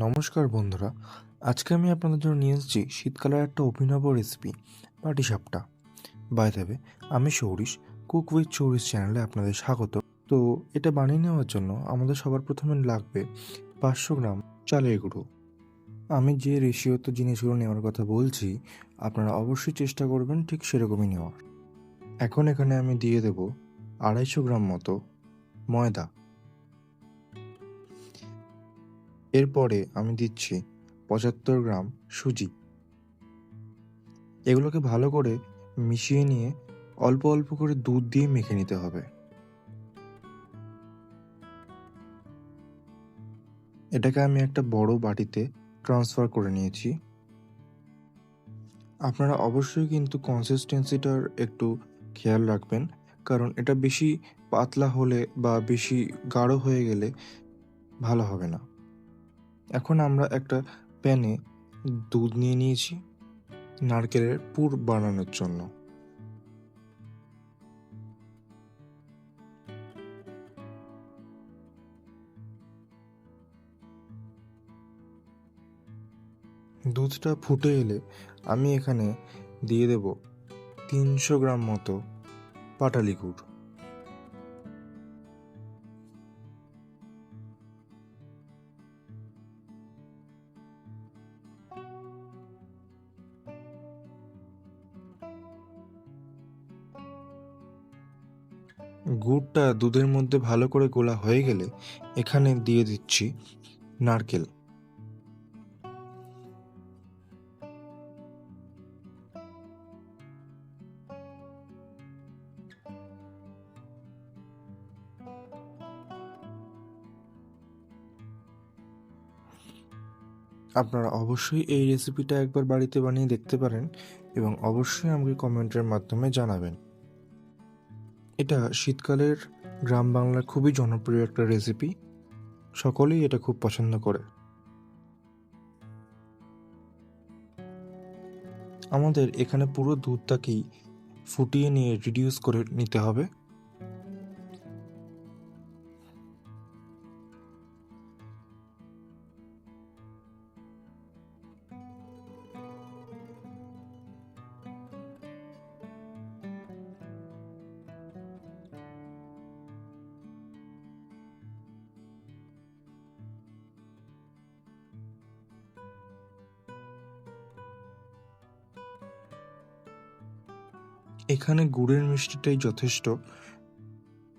নমস্কার বন্ধুরা, আজকে আমি আপনাদের জন্য নিয়ে এসেছি শীতকালের একটা অভিনব রেসিপি পাটিসাপটা বাই দেবে আমি সৌরিশ কুক উইথ সৌরিশ চ্যানেলে আপনাদের স্বাগত। তো এটা বানিয়ে নেওয়ার জন্য আমাদের সবার প্রথমে লাগবে পাঁচশো গ্রাম চালের গুঁড়ো। আমি যে রেশিওতে জিনিসগুলো নেওয়ার কথা বলছি, আপনারা অবশ্যই চেষ্টা করবেন ঠিক সেরকমই নেওয়ার। এখন এখানে আমি দিয়ে দেব আড়াইশো গ্রাম মতো ময়দা। এরপরে আমি দিচ্ছি পঁচাত্তর গ্রাম সুজি। এগুলোকে ভালো করে মিশিয়ে নিয়ে অল্প অল্প করে দুধ দিয়ে মেখে নিতে হবে। এটাকে আমি একটা বড় বাটিতে ট্রান্সফার করে নিয়েছি। আপনারা অবশ্যই কিন্তু কনসিস্টেন্সিটার একটু খেয়াল রাখবেন, কারণ এটা বেশি পাতলা হলে বা বেশি গাঢ় হয়ে গেলে ভালো হবে না। এখন আমরা একটা প্যানে দুধ নিয়ে নিয়েছি, নারকেলের পুর বানানোর জন্য। দুধটা ফুটে এলে আমি এখানে দিয়ে দেব তিনশো গ্রাম মতো পাটালি গুড়। গুড়টা দুধের মধ্যে ভালো করে গোলা হয়ে গেলে এখানে দিয়ে দিচ্ছি নারকেল। আপনারা অবশ্যই এই রেসিপিটা একবার বাড়িতে বানিয়ে দেখতে পারেন এবং অবশ্যই আমাকে কমেন্টের মাধ্যমে জানাবেন। এটা শীতকালের গ্রাম বাংলার খুবই জনপ্রিয় একটা রেসিপি সকলেই এটা খুব পছন্দ করে। আমাদের এখানে পুরো দুধটাকেই ফুটিয়ে নিয়ে রিডিউস করে নিতে হবে। এখানে গুড়ের মিষ্টিটাই যথেষ্ট।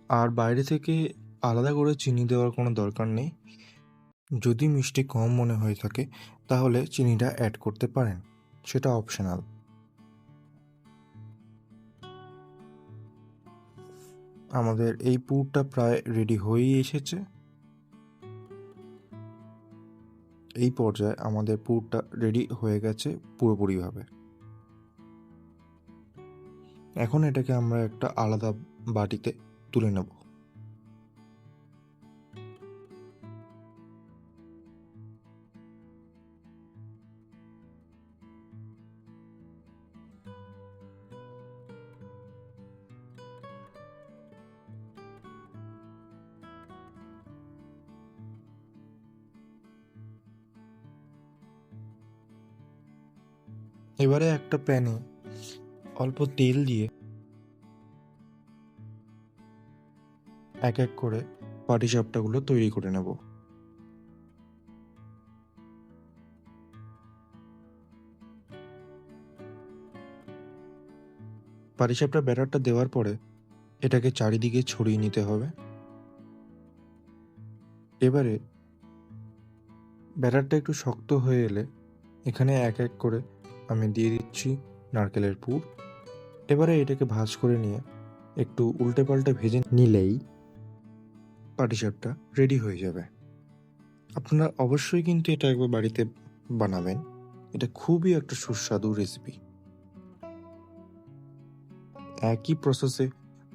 আর বাইরে থেকে আলাদা করে চিনি দেওয়ার কোনো দরকার নেই। যদি মিষ্টি কম মনে হয়ে থাকে, তাহলে চিনিটা অ্যাড করতে পারেন। সেটা অপশনাল আমাদের এই পুরটা প্রায় রেডি হয়েই এসেছে। এই পর্যায়ে আমাদের পুরটা রেডি হয়ে গেছে পুরোপুরিভাবে। এখন এটাকে আমরা একটা আলাদা বাটিতে তুলে নেব। এবারে একটা প্যানে অল্প তেল দিয়ে এক এক করে পাটিসাপটাগুলো তৈরি করে নেব। পাটিসাপটা ব্যাটারটা দেওয়ার পরে এটাকে চারিদিকে ছড়িয়ে নিতে হবে। এবারে ব্যাটারটা একটু শক্ত হয়ে এলে এখানে এক এক করে আমি দিয়ে দিচ্ছি নারকেলের পুর। এবারে এটাকে ভাজ করে নিয়ে একটু উল্টে পাল্টে ভেজে নিলেই পাটিসাপটা রেডি হয়ে যাবে। আপনারা অবশ্যই কিন্তু এটা একবার বাড়িতে বানাবেন। এটা খুবই একটা সুস্বাদু রেসিপি একই প্রসেসে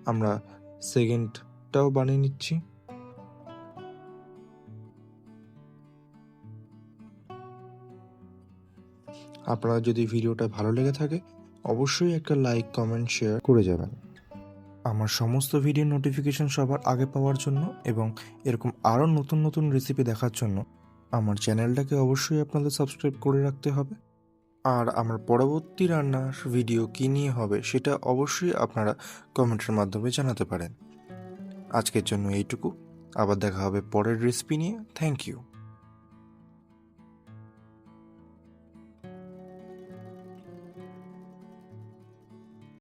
আমরা সেকেন্ডটাও বানিয়ে নিচ্ছি। আপনারা যদি ভিডিওটা ভালো লেগে থাকে অবশ্যই একটা লাইক কমেন্ট শেয়ার করে যাবেন। আমার সমস্ত ভিডিও নোটিফিকেশন সবার আগে পাওয়ার জন্য এবং এরকম আরও নতুন নতুন রেসিপি দেখার জন্য আমার চ্যানেলটাকে অবশ্যই আপনাদের সাবস্ক্রাইব করে রাখতে হবে। আর আমার পরবর্তী রান্নার ভিডিও কী নিয়ে হবে সেটা অবশ্যই আপনারা কমেন্টের মাধ্যমে জানাতে পারেন। আজকের জন্য এইটুকু। আবার দেখা হবে পরের রেসিপি নিয়ে। Thank you